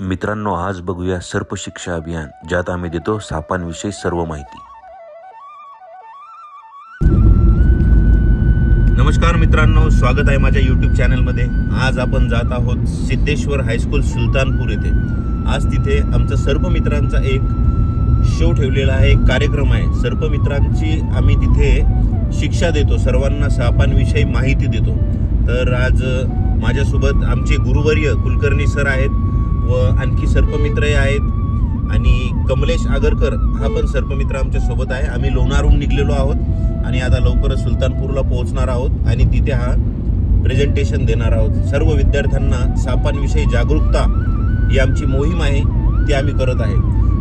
मित्रांनो आज बघूया सर्प शिक्षा अभियान ज्यात आम्ही देतो सापांविषयी सर्व माहिती. नमस्कार मित्रांनो स्वागत आहे माझ्या यूट्यूब चॅनलमध्ये आज आपण जात आहोत सिद्धेश्वर हायस्कूल सुलतानपूर येथे. आज तिथे आमचा सर्पमित्रांचा एक शो ठेवलेला आहे एक कार्यक्रम आहे. सर्पमित्रांची आम्ही तिथे शिक्षा देतो सर्वांना सापांविषयी माहिती देतो. तर आज माझ्यासोबत आमचे गुरुवर्य कुलकर्णी सर आहेत. व आणखी सर्पमित्रही आहेत. आणि कमलेश आगरकर हा पण सर्पमित्र आमच्यासोबत आहे. आम्ही लोणारहून निघलेलो आहोत आणि आता लवकरच सुलतानपूरला पोहोचणार आहोत आणि तिथे हा प्रेझेंटेशन देणार आहोत. सर्व विद्यार्थ्यांना सापांविषयी जागरूकता ही आमची मोहीम आहे ती आम्ही करत आहे.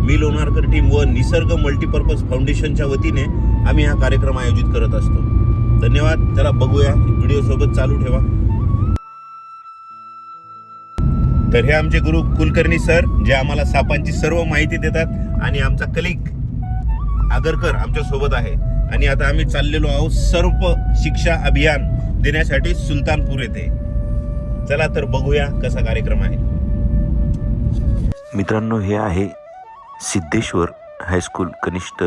मी लोणारकर टीम व निसर्ग मल्टीपर्पज फाउंडेशनच्या वतीने आम्ही हा कार्यक्रम आयोजित करत असतो. धन्यवाद. चला बघूया. व्हिडिओसोबत चालू ठेवा. तर हे आमचे गुरु कुलकर्णी सर जे आम्हाला सापांची सर्व माहिती देतात आणि आमचा कलिक आगरकर आमच्यासोबत आहे. आणि आता आम्ही चाललेलो आहोत सर्प शिक्षा अभियान देण्यासाठी सुलतानपूर येथे. चला तर बघूया कसा कार्यक्रम आहे. मित्रांनो हे आहे सिद्धेश्वर हायस्कूल कनिष्ठ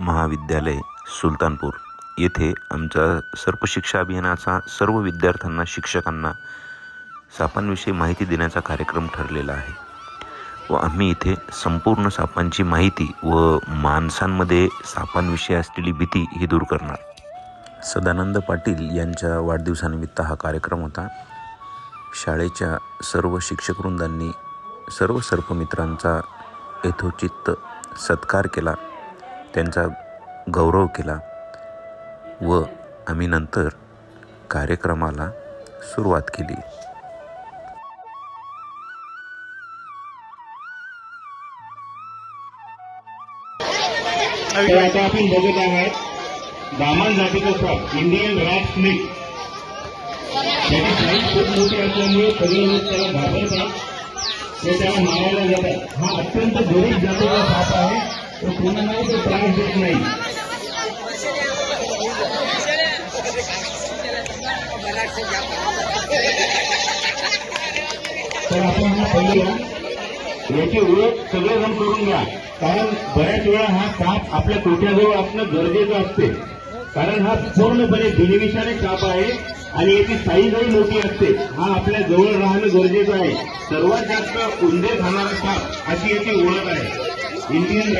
महाविद्यालय सुलतानपूर. येथे आमचा सर्प शिक्षा अभियानाचा सर्व विद्यार्थ्यांना शिक्षकांना सापांविषयी माहिती देण्याचा कार्यक्रम ठरलेला आहे व आम्ही इथे संपूर्ण सापांची माहिती व माणसांमध्ये सापांविषयी असलेली भीती ही दूर करणार. सदानंद पाटील यांच्या वाढदिवसानिमित्त हा कार्यक्रम होता. शाळेच्या सर्व शिक्षकवृंदांनी सर्व सर्पमित्रांचा यथोचित सत्कार केला त्यांचा गौरव केला व आम्ही नंतर कार्यक्रमाला सुरुवात केली. तर आता आपण बघत आहात. दामन जातीचा साप इंडियन रॅट स्नेक त्याची साईज खूप मोठी असल्यामुळे सगळे लोक त्याला घाबरतात व त्याला मारायला जातात. हा अत्यंत गरीब जातीचा साप आहे. तो कोणालाही तो त्रास देत नाही. तर आपण हा पहिला याची ओळख सगळेजण करून घ्या. कारण बऱ्याच वेळा हा साप आपल्या कोट्याजवळ असणं गरजेचं असते. कारण हा पूर्णपणे बिनविषारी साप आहे आणि याची साईजही मोठी असते. हा आपल्या जवळ राहणं गरजेचं आहे. सर्वात जास्त उंदे खाणारा साप अशी याची ओळख आहे. इंडियन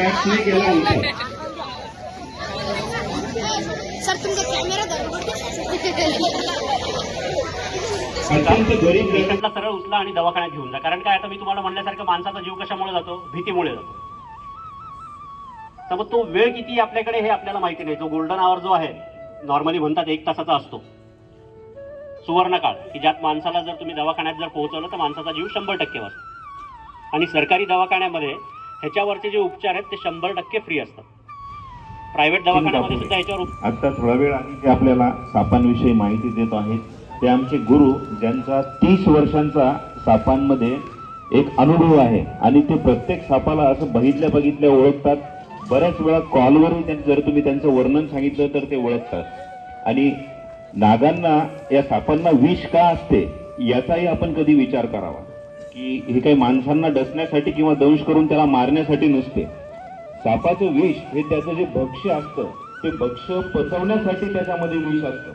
गरीब गट पेशंटला सरळ उचला आणि दवाखान्यात घेऊन जा. कारण काय आता मी तुम्हाला म्हणल्यासारखं माणसाचा जीव कशामुळे जातो? भीतीमुळे जातो. तर मग तो वेळ किती आपल्याकडे हे आपल्याला माहिती नाही. जो गोल्डन आवर जो आहे नॉर्मली म्हणतात एक तासाचा असतो. सुवर्ण काळ. की ज्यात माणसाला जर तुम्ही दवाखान्यात जर पोहोचवलं तर माणसाचा जीव शंभर टक्के वाचतो आणि सरकारी दवाखान्यामध्ये ह्याच्यावरचे जे उपचार आहेत ते शंभर टक्के फ्री असतात. प्रायव्हेट दवाखान्यामध्ये सुद्धा ह्याच्यावर आता थोडा वेळ आधी जे आपल्याला सापांविषयी माहिती देत आहेत ते आमचे गुरु ज्यांचा तीस वर्षांचा सापांमध्ये एक अनुभव आहे आणि ते प्रत्येक सापाला असं बघितल्या बघितल्या ओळखतात. बऱ्याच वेळा कॉलवरही त्यांचं जर तुम्ही त्यांचं वर्णन सांगितलं तर ते ओळखतात. आणि नागांना या सापांना विष का असते याचाही आपण कधी विचार करावा. की हे काही माणसांना डसण्यासाठी किंवा दंश करून त्याला मारण्यासाठी नसते. सापाचं विष हे त्याचं जे भक्ष्य असतं ते भक्ष्य पचवण्यासाठी त्याच्यामध्ये विष असतं.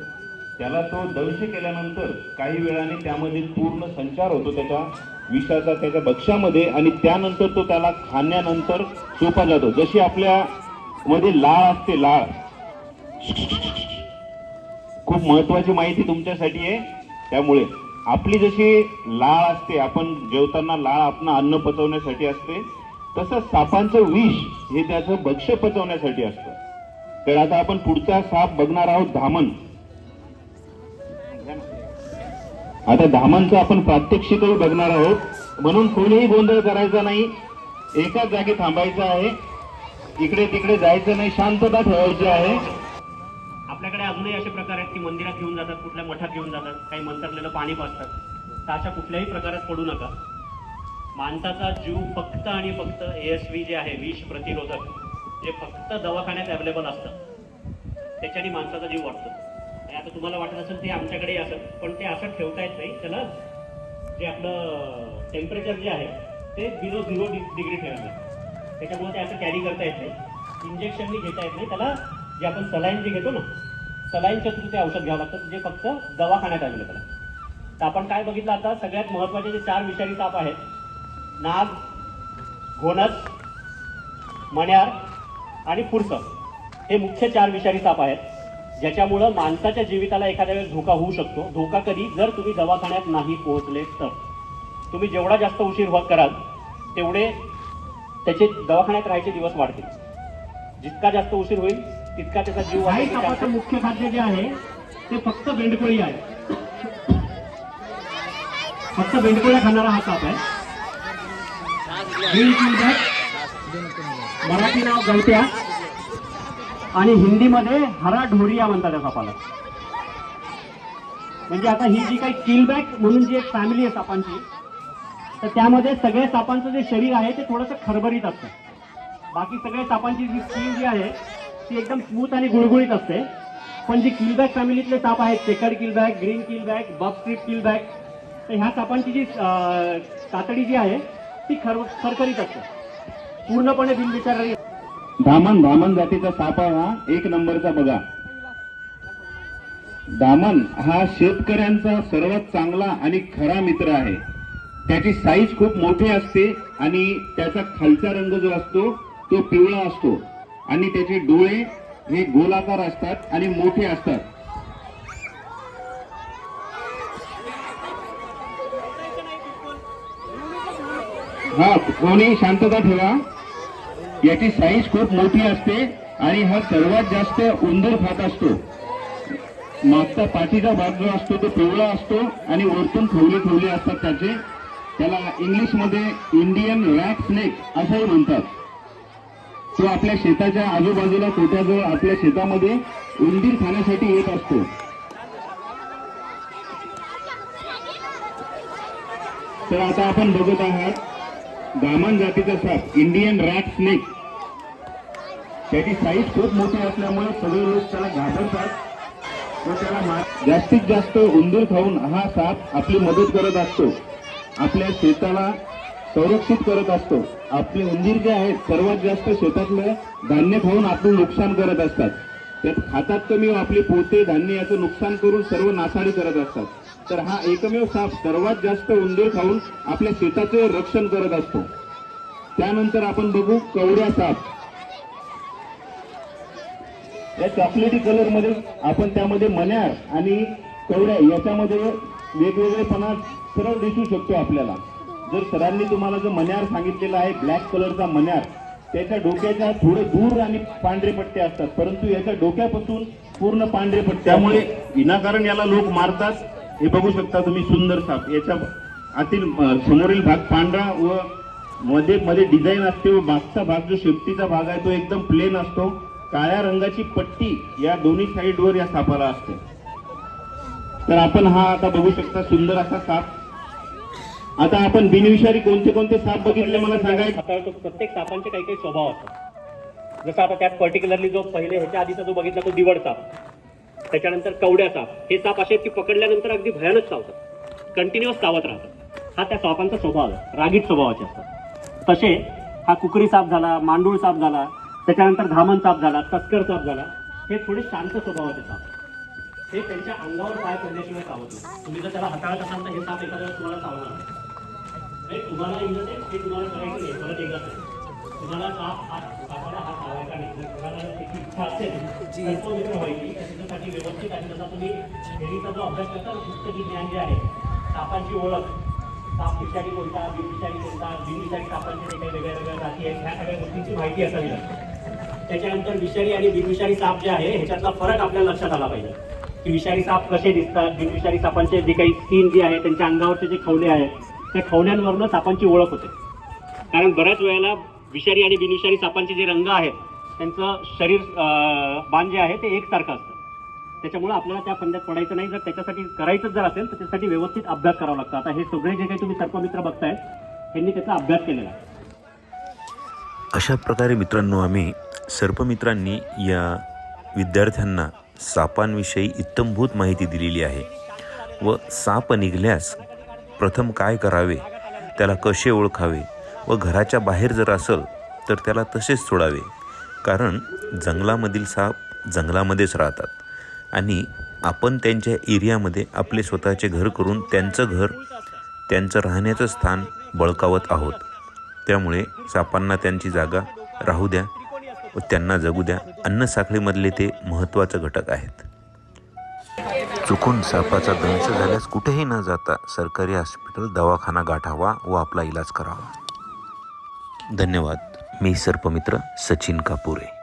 त्याला तो दंश केल्यानंतर काही वेळाने त्यामध्ये पूर्ण संचार होतो त्याच्या विषाचा त्याच्या भक्ष्यामध्ये आणि त्यानंतर तो त्याला खाण्यानंतर सोपा जातो. जशी आपल्या मध्ये लाळ असते लाळ. खूप महत्वाची माहिती तुमच्यासाठी आहे. त्यामुळे आपली जशी लाळ असते आपण जेवताना लाळ आपण अन्न पचवण्यासाठी असते तसं सापांचं विष हे त्याचं भक्ष्य पचवण्यासाठी असतं. तर आता आपण पुढचा साप बघणार आहोत धामण. आता धामांचं आपण प्रात्यक्षिकही बघणार आहोत. म्हणून कोणीही गोंधळ करायचा नाही. एकाच जागी थांबायचं आहे. इकडे तिकडे जायचं नाही. शांतता ठेवायची आहे. आपल्याकडे अजूनही असे प्रकार आहेत की मंदिरात घेऊन जातात कुठल्या मठात घेऊन जातात काही मंत्रलेलं पाणी पाजतात. तर अशा कुठल्याही प्रकारात पडू नका. माणसाचा जीव फक्त आणि फक्त एस व्ही जे आहे विष प्रतिरोधक जे फक्त दवाखान्यात अवेलेबल असतं त्याच्याने माणसाचा जीव वाटतो आता तुम्हाला वाटत असेल ते आमच्याकडे असं पण ते असं ठेवता येत नाही. त्याला जे आपलं टेम्परेचर जे आहे ते झिरो बिलो झिरो डिग्री ठेवायला त्याच्यामुळे ते असं कॅरी करता येत नाही. इंजेक्शननी घेता येत नाही. त्याला जे आपण सलाईन जे घेतो ना सलाईनच्या थ्रू ते औषध घ्यावं लागतं. जे फक्त दवाखान्यात अवेलेबल आहे तर आपण काय बघितलं आता सगळ्यात महत्त्वाचे जे चार विषारी ताप आहेत नाग घोणस मण्यार आणि फुरसं हे मुख्य चार विषारी साप आहेत. ज्याच्यामुळं माणसाच्या जीविताला एखाद्या वेळेस धोका होऊ शकतो. धोका कधी? जर तुम्ही दवाखान्यात नाही पोहोचले तर. तुम्ही जेवढा जास्त उशीर कराल तेवढे त्याचे दवाखान्यात राहायचे दिवस वाढतील. जितका जास्त उशीर होईल तितका त्याचा जीव वाचण्याचे मुख्य खाद्य जे आहे ते फक्त बेंडकोळी आहे. फक्त बेंडकोळ्या खाणारा हा साप आहे. मराठी नाव गवत्या आणि हिंदीमध्ये हरा ढोरिया म्हणतात त्या सापाला. म्हणजे आता ही जी काही किलबॅक म्हणून जी एक फॅमिली आहे सापांची तर त्यामध्ये सगळ्या सापांचं जे शरीर आहे ते थोडंसं खरबरीत असतं. बाकी सगळ्या सापांची जी स्किन जी आहे ती एकदम स्मूथ आणि गुळगुळीत असते. पण जी किलबॅक फॅमिलीतले साप आहेत चेकड किलबॅक ग्रीन किलबॅक बब स्ट्रीट किलबॅक तर ह्या सापांची जी कातडी जी आहे ती खर खरखरीत असते. पूर्णपणे बिनविचारणारी धामण धामण जातीचा साप आहे हा. एक नंबरचा बघा. दामन हा शेतकऱ्यांचा सर्वात चांगला आणि खरा मित्र आहे. त्याची साईज खूप मोठी असते आणि त्याचा खालचा रंग जो असतो तो पिवळा असतो. आणि त्याचे डोळे हे गोलाकार असतात आणि मोठे असतात. हा कोणी शांतता ठेवा. याची साईज खूप मोठी असते आणि हा सर्वात जास्त उंदीर खात असतो. मागचा पाठीचा भाग जो असतो तो पिवळा असतो आणि वरतून ठेवले ठेवले असतात त्याचे. त्याला इंग्लिशमध्ये इंडियन रॅक स्नेक असंही म्हणतात. तो आपल्या शेताच्या आजूबाजूला कोट्याजवळ आपल्या शेतामध्ये उंदीर खाण्यासाठी येत असतो. तर आता आपण बघत आहात गामन जातीचा साप इंडियन रॅट स्नेक त्याची साईज खूप मोठी असल्यामुळे सगळे लोक त्याला घाबरतात. व त्याला जास्तीत जास्त उंदीर खाऊन हा साप आपली मदत करत असतो. आपल्या शेताला संरक्षित करत असतो. आपले उंदीर जे आहेत सर्वात जास्त शेतातलं धान्य खाऊन आपलं नुकसान करत असतात. त्यात खातात कमी आपले पोते धान्य याचं नुकसान करून सर्व नासाडी करत असतात. तर हा एकमेव साप सर्वात जास्त उंदीर खाऊन आपल्या शेताचे रक्षण करत असतो. त्यानंतर आपण बघू कवड्या साप. या चॉकलेटी कलरमध्ये आपण त्यामध्ये मण्यार आणि कवड्या याच्यामध्ये वेगवेगळेपणा सरळ दिसू शकतो आपल्याला. जर सरांनी तुम्हाला जो मण्यार सांगितलेला आहे ब्लॅक कलरचा मण्यार त्याच्या डोक्याच्या थोडे दूर आणि पांढरे पट्टे असतात परंतु याच्या डोक्यापासून पूर्ण पांढरे पट्टे त्यामुळे विनाकारण याला लोक मारतात. हे बघू शकता तुम्ही सुंदर साप. याच्या आतील समोरील भाग पांढरा व मध्ये मध्ये डिझाईन असते व मागचा भाग जो शेपटीचा भाग आहे तो एकदम प्लेन असतो. काळ्या रंगाची पट्टी या दोन्ही साईडवर या सापाला असते. तर आपण हा आता बघू शकता सुंदर असा साप. आता आपण बिनविषारी कोणते कोणते साप बघितले मला सांगायचं प्रत्येक सापांचे काही काही स्वभाव असतात. जसं आता त्यात पर्टिक्युलरली जो पहिले ह्याच्या आधीचा जो बघितला तो दिवड साप. त्याच्यानंतर कवड्या साप. हे साप असे की पकडल्यानंतर अगदी भयानक चावतात. कंटिन्युअस चावत राहतात. हा त्या सापांचा स्वभाव आहे. रागीट स्वभावाचे असतात. तसे हा कुकरी साप झाला मांडूळ साप झाला त्याच्यानंतर धामण साप झाला तस्कर साप झाला हे थोडे शांत स्वभावाचे साप. हे त्यांच्या अंगावर पाय पडल्याशिवाय चावत नाही. तुम्ही जर त्याला हाताळत असाल तर हे साप एखाद्या तुम्हाला चावणार तुम्हाला ते तुम्हाला करायचं नाही. परत एकदा तुम्हाला साप हात इच्छा असेल तर त्याच्यासाठी व्यवस्थित आणि जसा तुम्ही थेरीचा जो. अभ्यास करता पुस्तकी ज्ञान जे आहे सापांची ओळख साप विषारी कोणता बिनविषारी कोणता बिनविषारी सापांचे जे काही वेगळ्या वेगळ्या जाती आहेत ह्या सगळ्या गोष्टींची माहिती असावी लागते त्याच्यानंतर विषारी आणि बिनविषारी साप जे आहे ह्याच्यातला फरक आपल्याला लक्षात आला पाहिजे. की विषारी साप कसे दिसतात बिनविषारी सापांचे जे काही स्किन जे आहे त्यांच्या अंगावरचे जे खवले आहेत त्या खवल्यांवरनं सापांची ओळख होते. कारण बऱ्याच वेळेला विषारी आणि बिनविषारी सापांचे जे रंग आहेत त्यांचं शरीर बाण जे आहे ते एकसारखं असतं. त्याच्यामुळे आपल्याला त्या फंद्यात पडायचं नाही. जर त्याच्यासाठी करायचं जर असेल तर त्याच्यासाठी व्यवस्थित अभ्यास करावा लागतो. आता हे सगळे जे काही तुम्ही सर्पमित्र बघताय त्यांनी त्याचा अभ्यास केलेला आहे. अशा प्रकारे मित्रांनो आम्ही सर्पमित्रांनी या विद्यार्थ्यांना सापांविषयी इत्तमभूत माहिती दिलेली आहे व साप निघल्यास प्रथम काय करावे? त्याला कसे ओळखावे? व घराच्या बाहेर जर असेल तर त्याला तसेच सोडावे. कारण जंगलामधील साप जंगलामध्येच राहतात. आणि आपण त्यांच्या एरियामध्ये आपले स्वतःचे घर करून त्यांचं घर त्यांचं राहण्याचं स्थान बळकावत आहोत. त्यामुळे सापांना त्यांची जागा राहू द्या व त्यांना जगू द्या. अन्न साखळीमधले ते महत्त्वाचं घटक आहेत. चुकून सापाचा दंश झाल्यास कुठेही न जाता सरकारी हॉस्पिटल दवाखाना गाठावा व आपला इलाज करावा. धन्यवाद. मी सर्पमित्र सचिन कापुरे.